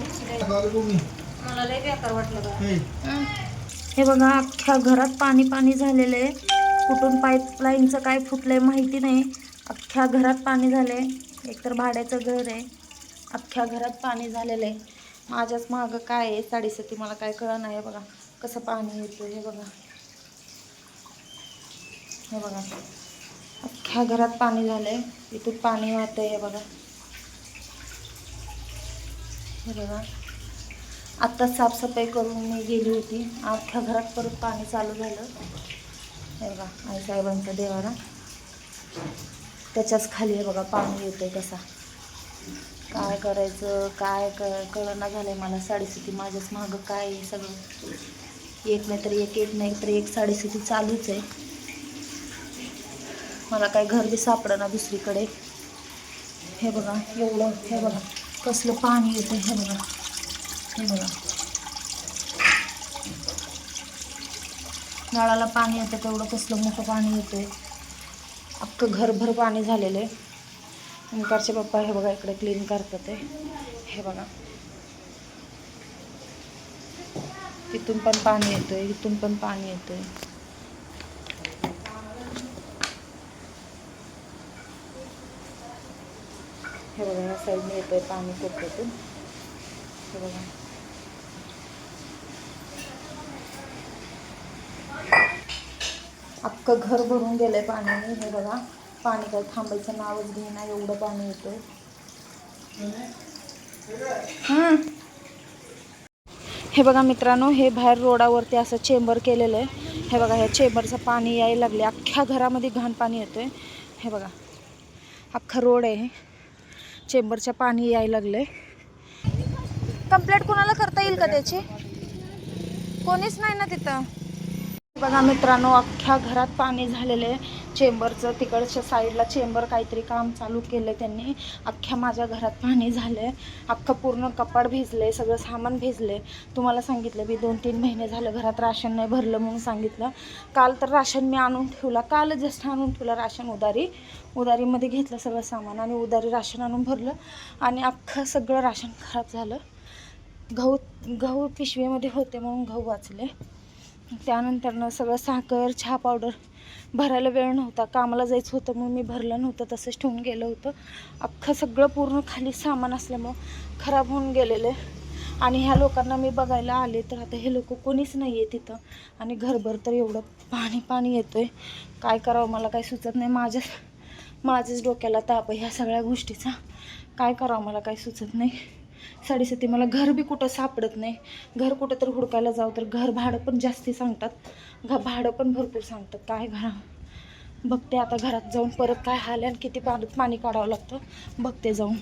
मिरची द्यायची मला लय बेकार वाटलं बा. हे. बघा अख्ख्या घरात पाणी पाणी झालेलं आहे. कुठून पाईपलाईनचं काय फुटलंय माहिती नाही. अख्ख्या घरात पाणी झालंय. एकतर भाड्याचं घर आहे. अख्ख्या घरात पाणी झालेलं आहे. माझ्याच मागं काय आहे? साडेसती मला काय कळलं नाही हे बघा. कसं पाणी येतं हे बघा. हे बघा. अख्ख्या घरात पाणी झालंय. इथून पाणी वाहतंय हे बघा. बघा. आत्ता साफसफाई करून मी गेली होती. अख्ख्या घरात परत पाणी चालू झालं. हे बघा आई देवाला. त्याच्याच खाली हे बघा पाणी येतं आहे कसा. काय करायचं काय कळना झालं आहे मला. साडेसिटी माझ्याच मागं काय आहे सगळं. एक नाही तर एक एक नाही तर एक साडेसिटी चालूच आहे. मला काय घर बी सापडना दुसरीकडे. हे बघा एवढं हे बघा. कसलं पाणी येतं हे बघा. हे बघा. नळाला पाणी येतं तेवढं कसलं मोठं पाणी येतं अख्खं घरभर पाणी झालेलं आहे ओंकारचे पप्पा हे बघा इकडे क्लीन करतात ते हे बघा. तिथून पण पाणी येतं आहे इथून पण पाणी येतं आहे हे बघा या साईडने आहे पाणी कोपऱ्यातून हे बघा. अख्खं घर भरून गेलं आहे पाण्याने हे बघा. पाणी काय थांबायचं नावच घेईना एवढं पाणी येतंय. हां हे बघा मित्रांनो हे बाहेर रोडावरती असं चेंबर केलेलं आहे. हे बघा ह्या चेंबरचं पाणी यायला लागले अख्ख्या घरामध्ये घाण पाणी येतंय. हे बघा. अख्खा रोड आहे चेंबरचं पाणी यायला लागलंय. कंप्लेंट कोणाला करता येईल का त्याची? कोणीच नाही ना तिथं. बघा मित्रांनो अख्ख्या घरात पाणी झालेलं आहे. चेंबरचं तिकडच्या साईडला चेंबर काहीतरी काम चालू केलं त्यांनी. अख्ख्या माझ्या घरात पाणी झालं आहे अख्खं पूर्ण कपाट भिजले सगळं सामान भिजले तुम्हाला सांगितलं मी दोन तीन महिने झालं घरात राशन नाही भरलं म्हणून सांगितलं. काल तर राशन मी आणून ठेवला. काल जस्ट आणून ठेवलं राशन उदारी उदारीमध्ये घेतलं सगळं सामान आणि उदारी राशन आणून भरलं. आणि अख्खं सगळं राशन खराब झालं. गहू गहू पिशवीमध्ये होते म्हणून गहू वाचले. त्यानंतरनं सगळं साखर चहा पावडर भरायला वेळ नव्हता. कामाला जायचं होतं म्हणून मी भरलं नव्हतं तसंच ठेवून गेलं होतं. अख्खं सगळं पूर्ण खाली सामान असल्यामुळं खराब होऊन गेलेलं. आहे आणि ह्या लोकांना मी बघायला आले तर आता हे लोक कोणीच नाही आहे तिथं. आणि घरभर तर एवढं पाणी पाणी येतं आहे काय करावं मला काही सुचत नाही. माझ्या माझ्याच डोक्याला ताप आहे ह्या सगळ्या गोष्टीचा. काय करावं मला काही सुचत नाही. साडेसाती मला घर बी कुठं सापडत नाही. घर कुठं तर हुडकायला जाऊ तर घर भाडं पण जास्ती सांगतात. घ भाडं पण भरपूर सांगतात. काय घरा? बघते आता घरात जाऊन परत काय हाल आणि किती पाण्यात पाणी काढावं लागतं. बघते जाऊन.